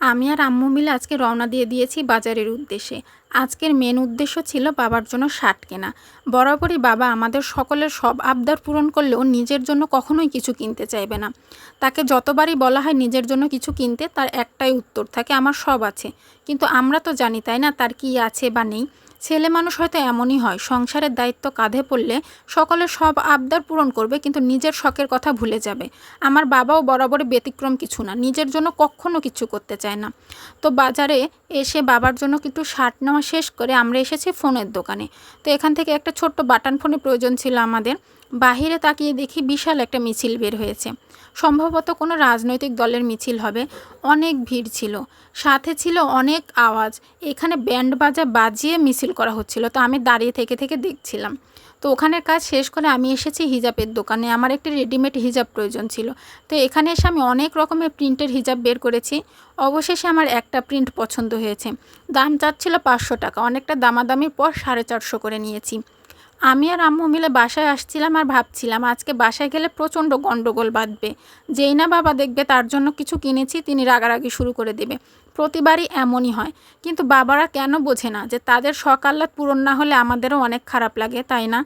আমি আর আম্মু মিলে আজকে রওনা দিয়ে দিয়েছি বাজারের উদ্দেশ্যে। আজকের মেন উদ্দেশ্য ছিল বাবার জন্য শার্ট কেনা। বরাবরই বাবা আমাদের সকলের সব আবদার পূরণ করলেও নিজের জন্য কখনোই কিছু কিনতে চাইবে না। তাকে যতবারই বলা হয় নিজের জন্য কিছু কিনতে, তার একটাই উত্তর থাকে, আমার সব আছে। কিন্তু আমরা তো জানি, তাই না? তার কি আছে বা নেই? ছেলে মানুষ হয়তো এমনই হয়, সংসারের দায়িত্ব কাঁধে পড়লে সকলের সব আবদার পূরণ করবে কিন্তু নিজের শখের কথা ভুলে যাবে। আমার বাবাও বরাবর ব্যতিক্রম কিছু না, নিজের জন্য কখনো কিছু করতে চায় না। তো বাজারে এসে বাবার জন্য কিন্তু শার্ট নেওয়া শেষ করে আমরা এসেছি ফোনের দোকানে। তো এখান থেকে একটা ছোট্ট বাটন ফোনের প্রয়োজন ছিল আমাদের। বাহিরে তাকিয়ে দেখি বিশাল একটা মিছিল বের হয়েছে। সম্ভবত কোনো রাজনৈতিক দলের মিছিল হবে। অনেক ভিড় ছিল। সাথে ছিল অনেক আওয়াজ। এখানে ব্যান্ড বাজা বাজিয়ে মিছিল করা হচ্ছিল। তো আমি দাঁড়িয়ে থেকে থেকে দেখছিলাম। তো ওখানের কাজ শেষ করে আমি এসেছি হিজাবের দোকানে। আমার একটি রেডিমেড হিজাব প্রয়োজন ছিল। তো এখানে এসে আমি অনেক রকমের প্রিন্টের হিজাব বের করেছি। অবশেষে আমার একটা প্রিন্ট পছন্দ হয়েছে। দাম চাচ্ছিল পাঁচশো টাকা। অনেকটা দামাদামির পর সাড়ে চারশো করে নিয়েছি। আমি আর আম্মু মিলে বাসায় আসছিলাম আর ভাবছিলাম, আজকে বাসায় গেলে প্রচণ্ড গণ্ডগোল বাঁধবে। যেই না বাবা দেখবে তার জন্য কিছু কিনেছি, তিনি রাগারাগি শুরু করে দেবে। প্রতিবারই এমনই হয়। কিন্তু বাবারা কেন বোঝে না যে তাদের সকাল্লাত পূরণ না হলে আমাদেরও অনেক খারাপ লাগে, তাই না?